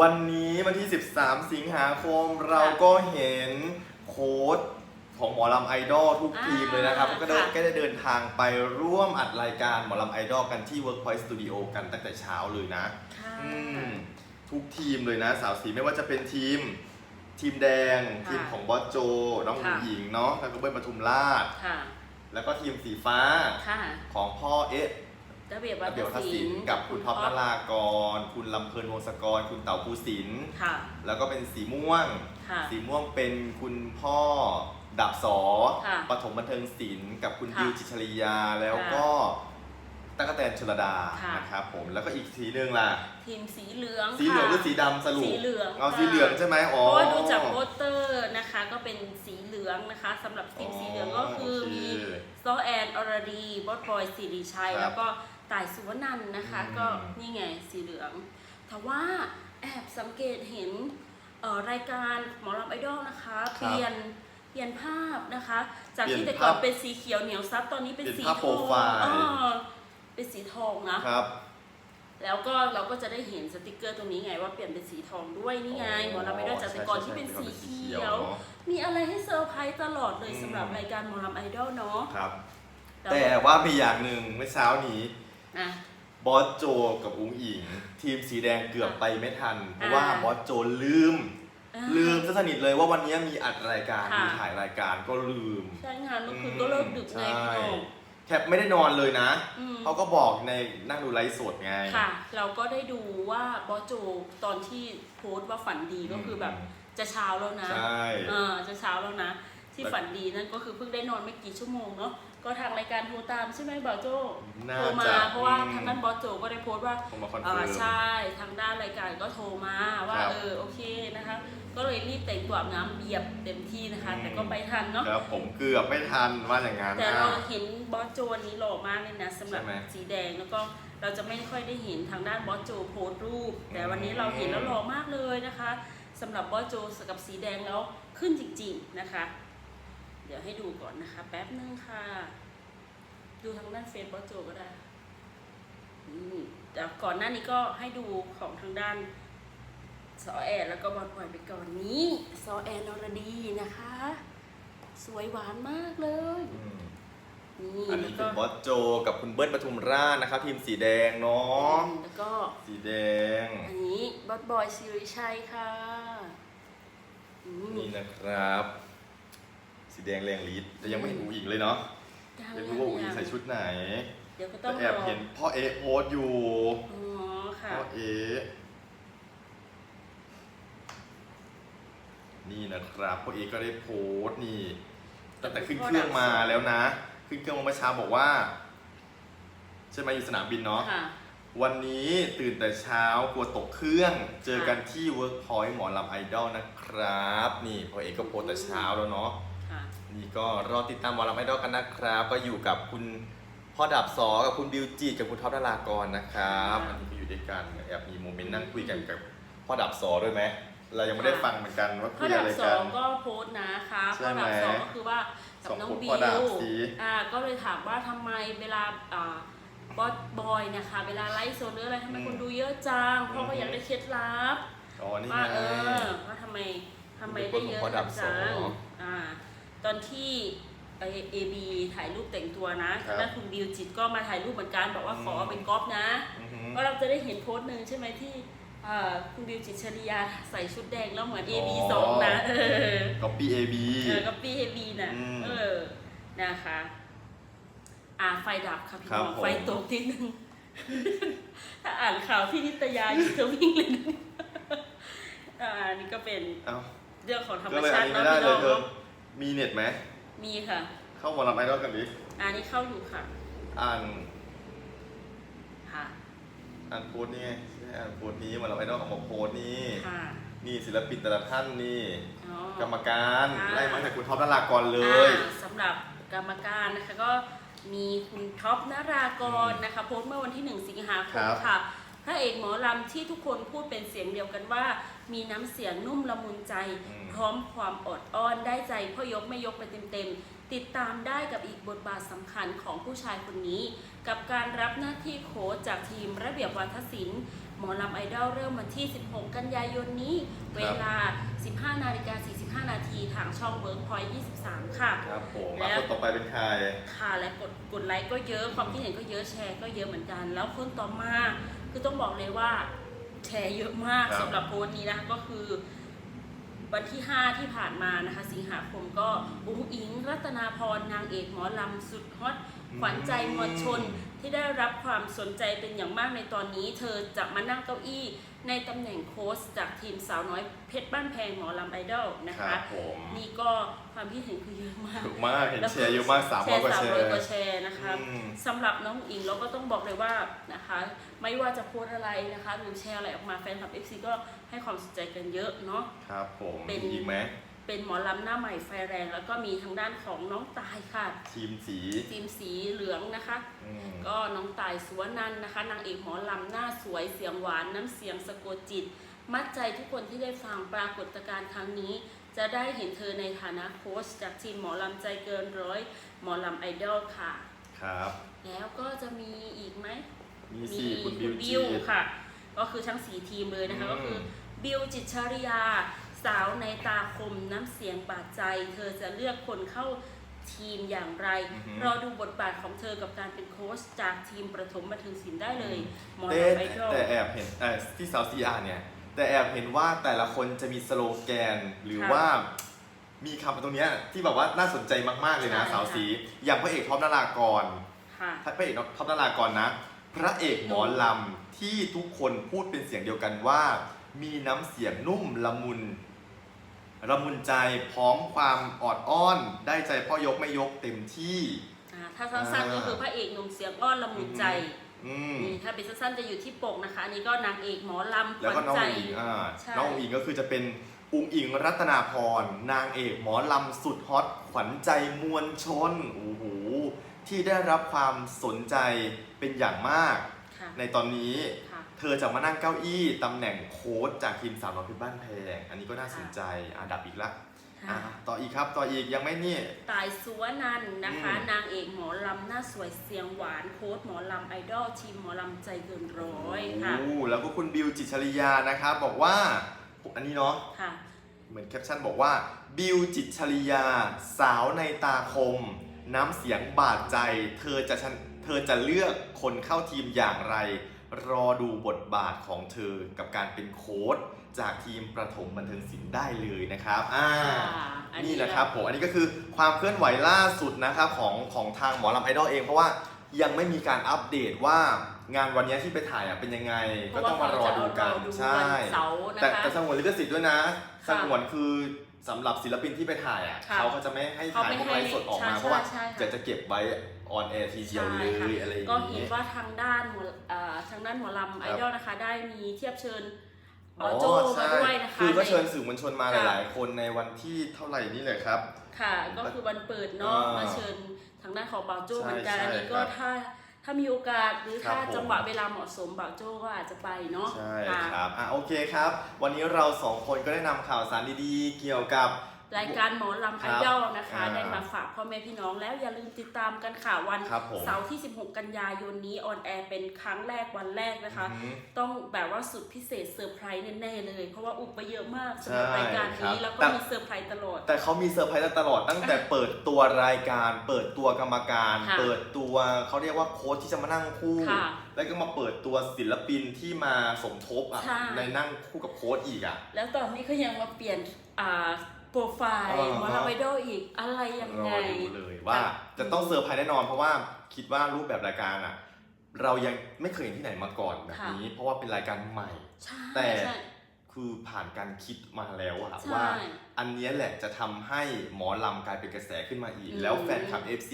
วันนี้วันที่ 13 สิงหาคมเราก็เห็นโค้ดของหมอลำไอดอลทุกทีมเลยนะครับ อ่าก็ได้ค่ะ ก็ได้เดินทางไปร่วมอัดรายการหมอลำไอดอลกันที่ Workpoint Studio กันตั้งแต่เช้าเลยนะ ค่ะ อืมทุกทีมเลยนะ สาวสีไม่ว่าจะเป็นทีม ทีมแดง ค่ะทีมของบอสโจ น้องค่ะหญิงเนาะแล้วก็เบิ้ลปทุมราช ค่ะ แล้วก็ทีมสีฟ้าค่ะ ของพ่อเอ๊ะ ระเบียบวัระเบียบวัฒฒนศิศิลลป์ป์กับคุณท็อปนารากร คุณลำเพลินวงศกร คุณเต๋าภูสินทร์ค่ะ แล้วก็เป็นสีม่วง ค่ะ สีม่วงเป็นคุณพ่อดับสอค่ะปฐมบันเทิงศิลป์กับคุณค่ะบิวจิตรชริยา แล้วก็ ตั๊กแตนชลดาค่ะ นะครับผมแล้วก็อีกสีหนึ่งล่ะ ทีมสีเหลืองสีเหลืองหรือค่ะสีดำสรุปสีเหลืองเอาค่ะสีเหลืองใช่ไหมอ๋อ เพราะว่าดูจากโปสเตอร์นะคะก็เป็นสีเหลืองนะคะสำหรับทีมสีเหลืองก็คือโอเคมีโซแอนอรดีบอสบอยสิริชัย ครับแล้วก็ต่ายสุวนันท์นะคะ อืม ก็นี่ไงสีเหลืองแต่ว่าแอบสังเกตเห็นเอ่อรายการหมอลำไอดอลนะคะ เปลี่ยนเปลี่ยนภาพนะคะ จากที่แต่ก่อนเป็นสีเขียวเหนียวซับตอนนี้เป็นสีทองอ่าเป็นสีทองนะ ครับ แล้วก็เราก็จะได้เห็นสติกเกอร์ตรงนี้ไงว่าเปลี่ยนเป็นสีทองด้วยนี่ไงหมอลำไอดอลจากแต่ก่อนที่เป็นสีเขียวเนาะมีอะไรให้เซอร์ไพรส์ตลอดเลยอืมสำหรับรายการหมอลำไอดอลเนาะครับล้วแต่ว่ามีอย่างหนึ่งเมื่อเช้านี้อะบอสโจกับอุ้งอิง ทีมสีแดงเกือบไปไม่ทัน เพราะว่าอ่าบอสโจลืมอ่าลืมซะสนิทเลยว่าวันนี้มีอัดรายการค่ะมีถ่ายรายการก็ลืม ใช่งานเมื่อคืนก็เลิกดึกไงพี่น้อง แทบไม่ได้นอนเลยนะ อืมเขาก็บอกในนั่งดูไลฟ์สดไง ค่ะ เราก็ได้ดูว่าบอสโจตอนที่โพสต์ว่าฝันดีก็คือแบบจะเช้าแล้วนะใช่ เออจะเช้าแล้วนะ ที่ฝันดีนั่นก็คือเพิ่งได้นอนไม่กี่ชั่วโมงเนาะก็ทางรายการโทรตามใช่ไหมบอสโจน่าโทรมาจะเพราะว่าอืม ทางด้านบอสโจก็ได้โพสต์ว่า ผมมาคอนอ่าเฟิร์ม ใช่ทางด้านรายการก็โทรมาว่าครับ เออโอเคนะคะ ก็เลยรีบแต่งตัวอาบน้ำเบียบเต็มที่นะคะ แต่ก็ไปทันเนาะครับผมเกือบไม่ทันว่าอย่างนั้นแต่นะ เราเห็นบอสโจวันนี้หล่อมากเลยนะสำหรับใช่ไหมสีแดงแล้วก็เราจะไม่ค่อยได้เห็นทางด้านบอสโจโพสต์รูป แต่วันนี้เราเห็นแล้วหล่อมากเลยนะคะสำหรับบอสโจกับสีแดงแล้วขึ้นจริงๆนะคะ เดี๋ยวให้ดูก่อนนะคะ แป๊บนึงค่ะ ดูทางด้านเฟซบอสโจก็ได้นี่แต่ก่อนหน้านี้ก็ให้ดูของทางด้าน ซอแอนแล้วก็บอลปล่อยไปก่อนนี้ซอแอนนรดีนะคะ สวยหวานมากเลยอืมนี่อันแล้นี้วเป็ก็นบอสโจกับคุณเบิ้ลปทุมราชนะครับทีมสีแดงเนาะแล้วก็ สีแดงอันนี้บอสบอยสิริชัยค่ะอืมนี่นะครับ สีแดงแรงฤทธิ์แต่ยังไม่เห็นอูอิงเลยเนาะยังไม่รู้ว่าอูอิงใส่ชุดไหนเดี๋ยวก็ต้แต่องแอบรอเห็นพ่อเอะโพสต์อยู่อ๋อค่ะพ่อเอะ นี่นะครับพ่อเอะก็ได้โพสต์นี่ตั้งแต่ขึ้นเครื่องมาแล้วนะ ขึ้นเครื่องมาเมื่อเช้าบอกว่า ใช่ไหมอยู่สนามบินเนาะค่ะ วันนี้ตื่นแต่เช้ากลัวตกเครื่อง เจอกันที่ Workpoint หมอลำไอดอลนะครับ นี่พ่อเอกก็โพสต์แต่เช้าแล้วเนาะ ค่ะ นี่ก็รอติดตามหมอลำไอดอลกันนะครับ ก็อยู่กับคุณพ่อดับสอกับคุณบิวจีกับคุณท็อปดารากรนะครับค่ะอันนี้ก็อยู่ด้วยกันแอบมีโมเมนต์นั่งคุยกันกับพ่อดับสอด้วยไหม เรายังไม่ได้ฟังเหมือนกันว่าข้คุอยดัอะบไรสกัอน งก็โพสต์นะคะใช่ข้อไหมดับสองก็คือว่ากับน้องสองบิข้อดับวสิอ่าก็เลยถามว่าทำไมเวลาอ่าบอสบอยนะคะ เวลาไลฟ์โซนหรืออะไรทำไมอืมคนดูเยอะจังเพราะอืก็มอยากได้เคล็ดลับอ๋อนี่ว่าไงเออว่าทำไมทำไมได้เยอะเป็นคนของพ่อดับสอจังอ่าตอนที่เอบีถ่ายรูปแต่งตัวนะครับ แล้วคุณบิวจิตก็มาถ่ายรูปเหมือนกันบอกว่าขออืมเป็นก๊อฟนะ อือหือ ก็เราจะได้เห็นโพสต์หนึ่งใช่ไหมที่อ่า คุณบิวจิตรชริยาใส่ชุดแดงแล้วเหมือน AB อ๋อสองนะเออ copy AB เออกับปี AB น่ะอืมเออนะคะอ่าไฟดับค่ะพี่ครับน้องผมไฟตกทีนึงถ้าอ่านข่าวพี่นิตยาอยู่เธอวิ่งเลยนะอ่าอันนี่ก็เป็นเอ้าเรื่องของธรรมก็เลยชาอันตินี้ไม่เนาะได้พี่เลน้ยองเธอมีเน็ตไหมมีค่ะ เข้าหมอลำไอดอลกันดิอันนี้เข้าอยู่ค่ะ อ่านค่ะอ่านโพสต์นี่ไงใช่อ่าน โพสต์นี้หมอลำไอดอลออกมาโพสต์นี่ค่ะนี่ศิลปินแต่ละท่านนี่อ๋อ กรรมการค่ะ ไล่มาจากคุณท็อปนารากรเลย อ่าสำหรับกรรมการนะคะก็มีคุณท็อปนารากรนะคะโพสต์เมื่อวันที่ 1 สิงหาคครัมบค่ะพระเอกหมอลำที่ทุกคนพูดเป็นเสียงเดียวกันว่า มีน้ำเสียงนุ่มละมุนใจพร้อมความอดอ้อนได้ใจพ่อยกไม่ยกไปเต็มๆ ติดตามได้กับอีกบทบาทสำคัญของผู้ชายคนนี้ กับการรับหน้าที่โค้ชจากทีมระเบียบวัฒศิลป์หมอลำไอดอลเริ่มวันที่ 16 กันยายนนี้ เวลา 15 นาฬิกา 45 นาทีทางช่องเวิร์กพอยต์23 ค่ะ ครับผมแล้แล้ววคนต่อไปเป็นใคร ค่ะ และกดกดไลค์ก็เยอะ ความคิดเห็นก็เยอะ แชร์ก็เยอะเหมือนกัน แล้วคนต่อมา คือต้องบอกเลยว่าแชร์เยอะมากครับสำหรับโพสต์นี้นะคะก็คือ วันที่ 5 ที่ผ่านมานะคะ สิงหาคมก็อุ้งอิง รัตนาพรนางเอกหมอลำสุดฮอตขวัญใจมวลชนที่ได้รับความสนใจเป็นอย่างมากในตอนนี้ เธอจะมานั่งเก้าอี้ ในตำแหน่งโค้ชจากทีมสาวน้อยเพชรบ้านแพงหมอลำไอดอลนะครัคะ บผมนี่ก็ความคิดเห็นคือเยอะมาก ถูกมากเห็นแชร์เยอะมากสามร้อยกว่าแชสามร้อยร์กว่าแชร์นะคะอืมสำหรับน้องอิงเราก็ต้องบอกเลยว่านะคะ ไม่ว่าจะโพสต์อะไรนะคะหรือแชร์อะไรออกมาแฟนคลับ FC ก็ให้ความสนใจกันเยอะเนาะ ครับผมเป็น มีอีกไหม เป็นหมอลำหน้าใหม่ไฟแรง แล้วก็มีทางด้านของน้องตายค่ะทีมสีทีมสีเหลืองนะคะ อืมก็น้องตายสุวนันท์นะคะ นางเอกหมอลำหน้าสวยเสียงหวานน้ำเสียงสะกดจิต มัดใจทุกคนที่ได้ฟังปรากฏการณ์ครั้งนี้ จะได้เห็นเธอในฐานะโค้ชจากทีมหมอลำใจเกินร้อยหมอลำไอดอลค่ะ ครับ แล้วก็จะมีอีกไหม มีสี่คุณบิวจี ค่ะ ก็คือทั้งสี่ทีมเลยนะคะ อืมก็คือบิวจิตรชริยา สาวในตาคมน้ำเสียงบาดใจ เธอจะเลือกคนเข้าทีมอย่างไร รอดูบทบาทของเธอกับการเป็นโค้ชจากทีมประถมบันเทิงศิลป์ได้เลยหมอแต่ลำไอดอลแต่แอบเห็นเอ่อที่สาวซีอาร์เนี่ย แต่แอบเห็นว่าแต่ละคนจะมีสโลแกนหรือค่ะว่ามีคำตรงเนี้ยที่แบบว่าน่าสนใจมากๆเลยนะใช่สาวค่ะสี อย่างพระเอกท็อปนารากรค่ะถ้าพระเอกท็อปนารากรนะ พระเอกหมอลำที่ทุกคนพูดเป็นเสียงเดียวกันว่า มีน้ำเสียงนุ่มละมุน ละมุนใจพร้อมความออดอ้อน ได้ใจพ่อยกไม่ยกเต็มที่ อ่าถ้าสั้นๆก็คือพระเอกหนุ่มเสียงอ้อนละมุนใจอืมนี่ถ้าเป็นสั้นๆจะอยู่ที่ปกนะคะ อันนี้ก็นางเอกหมอลำขแล้ววัก็ญน้องใจ อุ๋งอิงอ่าใช่ น้องอุ๋งอิงก็คือจะเป็นอุ๋งอิงรัตนาพรนางเอกหมอลำสุดฮอตขวัญใจมวลชนโอ้โหที่ได้รับความสนใจเป็นอย่างมาก ค่ะในตอนนี้ค่ะ เธอจะมานั่งเก้าอี้ตำแหน่งโค้ชจากทีมสาวน้อยเพชรบ้านแพง อันนี้ก็น่าสนใจอันดับอีกละอะค่ะต่ออีกครับต่ออีกยังไม่นี่ ตายสุวนันท์นะคะ อืม นางเอกหมอลำหน้าสวยเสียงหวานโค้ดหมอลำไอดอลทีมหมอลำใจเกินร้อยค่ะโอ้แล้วก็คุณบิวจิตรชริยานะครับบอกว่าอันนี้เนาะ ค่ะ เหมือนแคปชั่นบอกว่า บิวจิตรชริยา สาวในตาคม น้ำเสียงบาดใจ เธอจะชนเธอจะเลือกคนเข้าทีมอย่างไร รอดูบทบาทของเธอกับการเป็นโค้ชจากทีมประถมบันเทิงศิลป์ได้เลยนะครับอ่าอันนี่นี้นะครับผมอันนี้ก็คือความเคลื่อนไหวล่าสุดนะครับของของทางหมอลำไอดอลเอง เพราะว่ายังไม่มีการอัปเดตว่างานวันนี้ที่ไปถ่ายอะเป็นยังไงเพก็ราะว่าต้องมารอดูกันเขาจะเอาใช่ วันเสาร์นะแต่คะ แต่สงวนลิขสิทธิ์ด้วยนะสค่ะงวนคือสำหรับศิลปินที่ไปถ่ายอะค่ะเขาก็จะไม่ให้เขาถ่ายไม่พวกให้ไลฟ์สดออกมาใช่เพราะว่าใช่ค่ะจะจะเก็บไว้ ออนแอร์ทีเดียวเลใช่ค่ะยอะไรอย่างก็นี้เห็นว่าทางด้านหมอเอ่อทางด้านหมอลำไอดอลนะคะ ได้มีเทียบเชิญหมอโจใช่มาด้วยนะคะคือก็ในเชิญสื่อมวลชนมาค่ะหลาย ๆ คนในวันที่เท่าไหร่นี่เลยครับ ค่ะ ก็คือวันเปิดเนาะอ่ามมาเชิญทางด้านของบ่าวโจ้ใช่เหมือนกันใช่อันนี้ก็ครับถ้าถ้ามีโอกาสหรือครับถ้าผม จังหวะเวลาเหมาะสมบ่าวโจ้ก็อาจจะไปเนาะใช่ค่ะ ครับ อะโอเคครับ วันนี้เราสองคนก็ได้นำข่าวสารดีๆ เกี่ยวกับ รายการหมอลำคไอรับดอลนะคะ อ่าได้มาฝากพ่อแม่พี่น้องแล้วอย่าลืมติดตามกันค่ะวันครับผม เสาร์ที่ 16 กันยายนนี้ออนแอร์เป็นครั้งแรกวันแรกนะคะ อือหือต้องแบบว่าสุดพิเศษเซอร์ไพรส์แน่ๆเลย เพราะว่าอุบไปเยอะมากสำหรับใช่รายการครับนี้แล้วก็แต่ มีเซอร์ไพรส์ตลอด แต่เขามีเซอร์ไพรส์ตลอดตั้งแต่เปิดตัวรายการ เปิดตัวกรรมการ ค่ะเปิดตัวเขาเรียกว่าโค้ชที่จะมานั่งคู่ ค่ะแล้วก็มาเปิดตัวศิลปินที่มาสมทบอะใช่ ในนั่งคู่กับโค้ชอีกอะ แล้วตอนนี้ก็ยังมาเปลี่ยนอ่า โปรไฟล์อ่าฮะหมอลำไอดอลอีกอะไรยังรไง อดูเลยว่าค่ะจะต้องเซอร์ไพรส์แน่นอน เพราะว่าคิดว่ารูปแบบรายการอะ เรายังไม่เคยเห็นที่ไหนมาก่อนแบบนี้ เพราะว่าเป็นรายการใหม่ ใช่แต่ใช่ คือผ่านการคิดมาแล้วอะใช่ว่า อันเนี้ยแหละจะทำให้หมอลำกลายเป็นกระแสขึ้นมาอีก อืมแล้วแฟนคลับ FC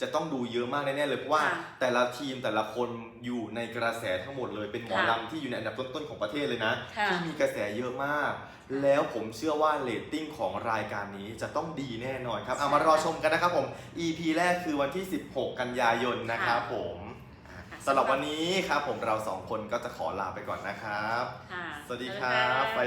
จะต้องดูเยอะมากแน่ๆเลยเพราะว่าค่ะแต่ละทีมแต่ละคนอยู่ในกระแสทั้งหมดเลยเป็นหมอค่ะลำที่อยู่ในอันดับต้นๆของประเทศเลยนะ ค่ะ ที่มีกระแสเยอะมาก แล้วผมเชื่อว่าเรตติ้งของรายการนี้จะต้องดีแน่นอนครับเอาใช่มารอชมกันนะครับผม EP แรกคือวันที่ 16 กันยายนนะครับค่ะผมค่ะ สำหรับวันนี้ครับผมเราสองคนก็จะขอลาไปก่อนนะครับ ค่ะสวัสดีครับ ไฟ